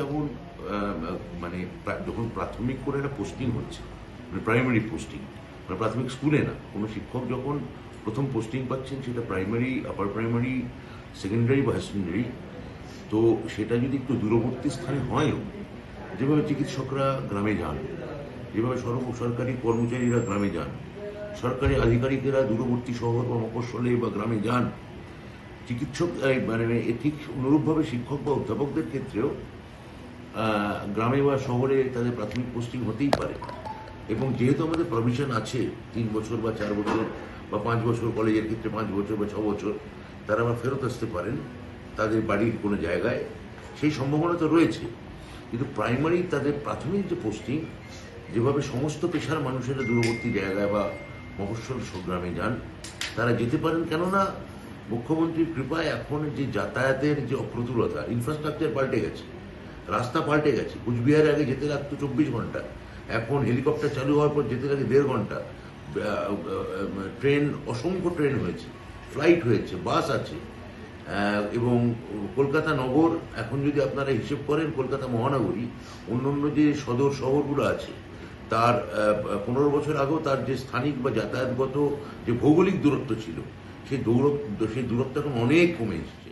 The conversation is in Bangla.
যেমন মানে যখন প্রাথমিক করে একটা পোস্টিং হচ্ছে মানে প্রাইমারি পোস্টিং মানে প্রাথমিক স্কুলে না, কোনো শিক্ষক যখন প্রথম পোস্টিং পাচ্ছেন, সেটা প্রাইমারি আপার প্রাইমারি সেকেন্ডারি বা সেকেন্ডারি তো সেটা যদি একটু দূরবর্তী স্থানে হয়ও, যেভাবে চিকিৎসকরা গ্রামে যান, যেভাবে সর্ব সরকারি কর্মচারীরা গ্রামে যান, সরকারি আধিকারিকেরা দূরবর্তী শহর বা মফস্বলে বা গ্রামে যান, চিকিৎসক মানে ঠিক অনুরূপভাবে শিক্ষক বা অধ্যাপকদের ক্ষেত্রেও গ্রামে বা শহরে তাদের প্রাথমিক পোস্টিং হতেই পারে। এবং যেহেতু আমাদের প্রভিশন আছে, তিন বছর বা চার বছর বা পাঁচ বছর, কলেজের ক্ষেত্রে পাঁচ বছর বা ছ বছর, তারা আবার ফেরত আসতে পারেন তাদের বাড়ির কোনো জায়গায়। সেই সম্ভাবনা তো রয়েছে। কিন্তু প্রাইমারি তাদের প্রাথমিক যে পোস্টিং যেভাবে সমস্ত পেশার মানুষেরা দূরবর্তী জায়গায় বা মফস্বল গ্রামে যান, তারা যেতে পারেন। কেননা মুখ্যমন্ত্রীর কৃপায় এখন যে যাতায়াতের যে অপ্রতুলতা ইনফ্রাস্ট্রাকচার পাল্টে গেছে। রাস্তা পাল্টে গেছে। কুচবিহারে আগে যেতে লাগতো চব্বিশ ঘণ্টা। এখন হেলিকপ্টার চালু হওয়ার পর যেতে লাগে দেড় ঘণ্টা। ট্রেন, অসংখ্য ট্রেন হয়েছে। ফ্লাইট হয়েছে, বাস আছে। এবং কলকাতা নগর, এখন যদি আপনারা হিসেব করেন কলকাতা মহানগরী অন্যান্য যে সদর শহরগুলো আছে, তার পনেরো বছর আগেও তার যে স্থানিক বা যাতায়াতগত যে ভৌগোলিক দূরত্ব ছিল, সেই দূরত্ব সেই দূরত্ব এখন অনেক কমে এসেছে।